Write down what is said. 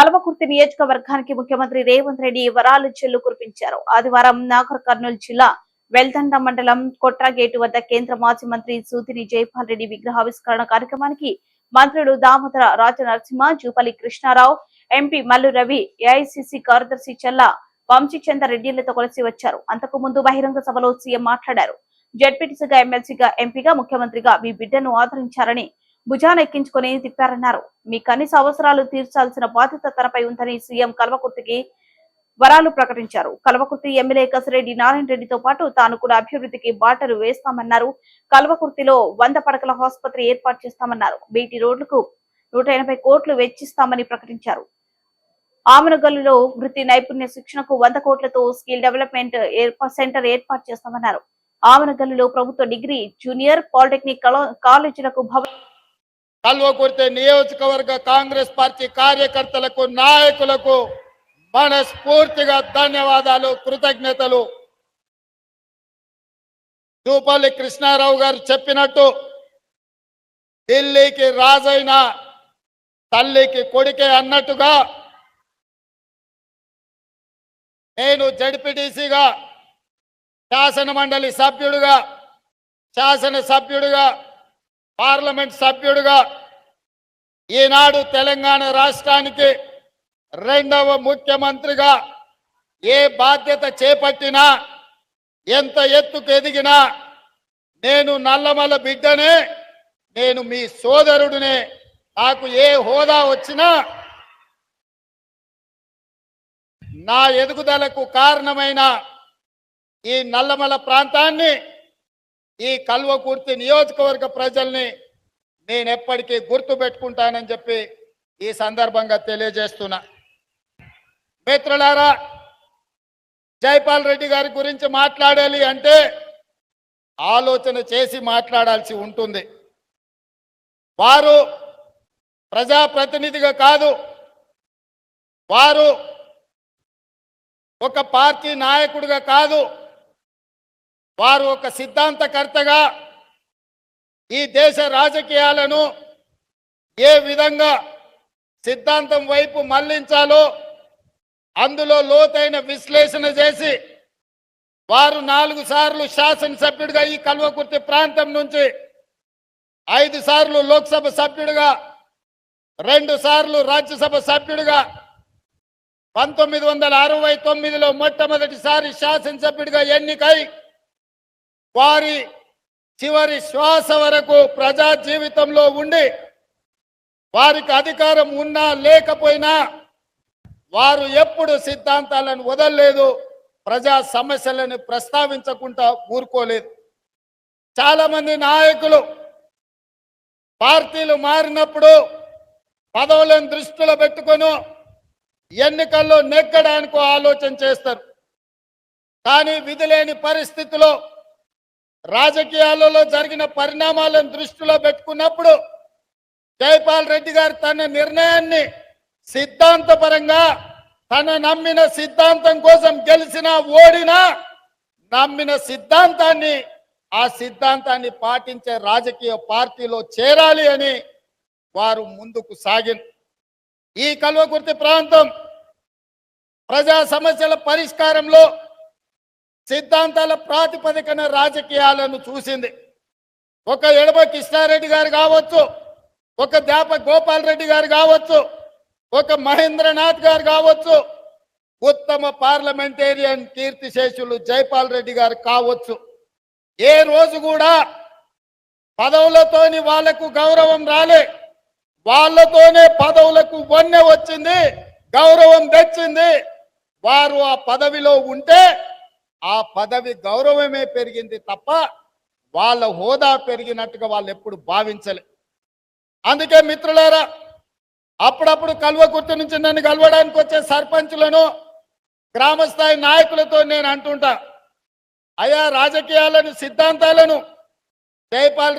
కల్వకుర్తి నియోజకవర్గానికి ముఖ్యమంత్రి రేవంత్ రెడ్డి వరాలు చెల్లు కురిపించారు. ఆదివారం నాగర్ కర్నూలు జిల్లా వెల్తండ మండలం కొట్రాగేటు వద్ద కేంద్ర మాజీ మంత్రి సూతిని జైపాల్ రెడ్డి విగ్రహావిష్కరణ కార్యక్రమానికి మంత్రులు దామోదర రాజ నరసింహ జూపల్లి కృష్ణారావు ఎంపీ మల్లు రవి ఏఐసిసి కార్యదర్శి చెల్ల వంశీచందర్ రెడ్డిలతో కలిసి వచ్చారు. అంతకు ముందు బహిరంగ సభలో సీఎం మాట్లాడారు. జడ్పీటీసీగా ఎమ్మెల్సీగా ఎంపీగా ముఖ్యమంత్రిగా మీ బిడ్డను ఆదరించారని భుజాన ఎక్కించుకుని తిప్పారన్నారు. మీ కనీస అవసరాలు తీర్చాల్సిన బాధ్యత తనపై ఉందని సీఎం కల్వకుర్తికి వరాలు ప్రకటించారు. కల్వకుర్తి ఎమ్మెల్యే కసిరెడ్డి నారాయణ రెడ్డితో పాటు తాను కూడా అభివృద్ధికి బాటలు వేస్తామన్నారు. కల్వకుర్తిలో వంద పడకల ఆసుపత్రి ఏర్పాటు చేస్తామన్నారు. బీటీ రోడ్లకు నూట ఎనభై కోట్లు వెచ్చిస్తామని ప్రకటించారు. ఆమనగల్లులో వృత్తి నైపుణ్య శిక్షణకు వంద కోట్లతో స్కిల్ డెవలప్మెంట్ సెంటర్ ఏర్పాటు చేస్తామన్నారు. ఆమనగల్లులో ప్రభుత్వ డిగ్రీ జూనియర్ పాలిటెక్నిక్ కాలేజీలకు భవన కల్వకుర్తి నియోజకవర్గ కాంగ్రెస్ పార్టీ కార్యకర్తలకు నాయకులకు మనస్ఫూర్తిగా ధన్యవాదాలు కృతజ్ఞతలు. జూపల్లి కృష్ణారావు గారు చెప్పినట్టు ఢిల్లీకి రాజైన తల్లికి కొడుకే అన్నట్టుగా నేను జడ్పీటీసీగా శాసన మండలి సభ్యుడిగా శాసనసభ్యుడిగా పార్లమెంట్ సభ్యుడిగా ఈనాడు తెలంగాణ రాష్ట్రానికి రెండవ ముఖ్యమంత్రిగా ఏ బాధ్యత చేపట్టినా ఎంత ఎత్తుకు ఎదిగినా నేను నల్లమల బిడ్డనే నేను మీ సోదరుడినే. నాకు ఏ హోదా వచ్చినా నా ఎదుగుదలకు కారణమైన ఈ నల్లమల ప్రాంతాన్ని ఈ కల్వకుర్తి నియోజకవర్గ ప్రజల్ని నేను ఎప్పటికీ గుర్తు పెట్టుకుంటానని చెప్పి ఈ సందర్భంగా తెలియజేస్తున్నా. మిత్రులారా జైపాల్ రెడ్డి గారి గురించి మాట్లాడాలి అంటే ఆలోచన చేసి మాట్లాడాల్సి ఉంటుంది. వారు ప్రజాప్రతినిధిగా కాదు వారు ఒక పార్టీ నాయకుడిగా కాదు వారు ఒక సిద్ధాంతకర్తగా ఈ దేశ రాజకీయాలను ఏ విధంగా సిద్ధాంతం వైపు మళ్ళించాలో అందులో లోతైన విశ్లేషణ చేసి వారు నాలుగు సార్లు శాసనసభ్యుడిగా ఈ కల్వకుర్తి ప్రాంతం నుంచి ఐదు సార్లు లోక్సభ సభ్యుడిగా రెండు సార్లు రాజ్యసభ సభ్యుడిగా పంతొమ్మిది వందల అరవై తొమ్మిదిలో మొట్టమొదటిసారి శాసనసభ్యుడిగా ఎన్నికై వారి చివరి శ్వాస వరకు ప్రజా జీవితంలో ఉండి వారికి అధికారం ఉన్నా లేకపోయినా వారు ఎప్పుడు సిద్ధాంతాలను వదలలేదు ప్రజా సమస్యలను ప్రస్తావించకుండా ఊరుకోలేదు. చాలామంది నాయకులు పార్టీలు మారినప్పుడు పదవులను దృష్టిలో పెట్టుకొని ఎన్నికల్లో నెగ్గడానికి ఆలోచన చేస్తారు. కానీ విధులేని పరిస్థితిలో రాజకీయాలలో జరిగిన పరిణామాలను దృష్టిలో పెట్టుకున్నప్పుడు జైపాల్ రెడ్డి గారు తన నిర్ణయాన్ని సిద్ధాంతపరంగా తన నమ్మిన సిద్ధాంతం కోసం గెలిచినా ఓడినా నమ్మిన సిద్ధాంతాన్ని ఆ సిద్ధాంతాన్ని పాటించే రాజకీయ పార్టీలో చేరాలి అని వారు ముందుకు సాగిన. ఈ కల్వకుర్తి ప్రాంతం ప్రజా సమస్యల పరిష్కారంలో సిద్ధాంతాల ప్రాతిపదికన రాజకీయాలను చూసింది. ఒక ఎడమ కృష్ణారెడ్డి గారు కావచ్చు ఒక దేప గోపాల్ రెడ్డి గారు కావచ్చు ఒక మహేంద్రనాథ్ గారు కావచ్చు ఉత్తమ పార్లమెంటేరియన్ కీర్తిశేషులు జైపాల్ రెడ్డి గారు కావచ్చు. ఏ రోజు కూడా పదవులతోని వాళ్ళకు గౌరవం రాలే. వాళ్ళతోనే పదవులకు వన్నె వచ్చింది గౌరవం తెచ్చింది. వారు ఆ పదవిలో ఉంటే ఆ పదవి గౌరవమే పెరిగింది తప్ప వాళ్ళ హోదా పెరిగినట్టుగా వాళ్ళు ఎప్పుడు భావించలే. అందుకే మిత్రులారా అప్పుడప్పుడు కల్వకుర్తి నుంచి నన్ను కలవడానికి వచ్చే సర్పంచులను గ్రామస్థాయి నాయకులతో నేను అంటుంటా. అయా రాజకీయాలను సిద్ధాంతాలను జైపాల్ రెడ్డి